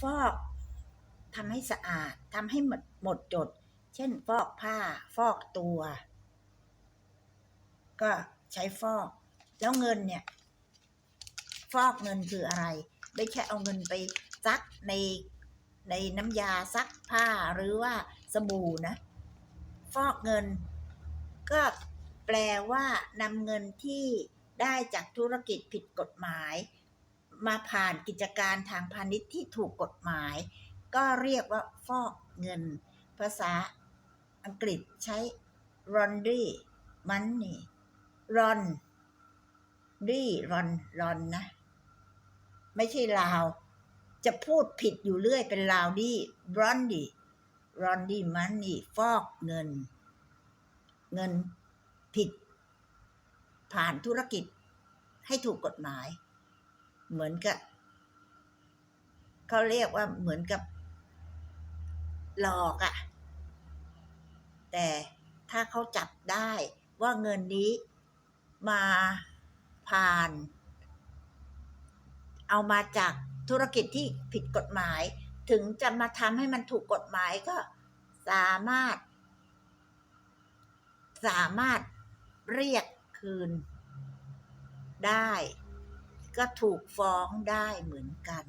ฟอกทำให้สะอาดทำให้หมดหมดจด เช่นฟอกผ้า ฟอกตัว ก็ใช้ฟอก แล้วเงินเนี่ย ฟอกเงินคืออะไร ไม่ใช่เอาเงินไปซักในในน้ำยาซักผ้าหรือว่าสบู่นะ ฟอกเงิน ก็แปลว่านำเงินที่ได้จากธุรกิจผิดกฎหมาย มาผ่านกิจการทางพาณิชย์ที่ถูกกฎหมาย ก็เรียกว่าฟอกเงิน ภาษาอังกฤษใช้ laundry money ron ดีรอนรอนนะ ไม่ใช่ลาว จะพูดผิดอยู่เรื่อยเป็นลาวดีรอนดีรอนดีมันนี่ฟอกเงิน เงินผิด ผ่านธุรกิจให้ถูกกฎหมาย เหมือนกับเขาเรียกว่าเหมือนกับ หลอกอะ่ะ แต่ถ้าเขาจับได้ว่าเงินนี้มาผ่าน เอามาจากธุรกิจที่ผิดกฎหมาย ถึงจะมาทำให้มันถูกกฎหมายก็สามารถ สามารถเรียกคืนได้ ก็ถูกฟ้องได้เหมือนกัน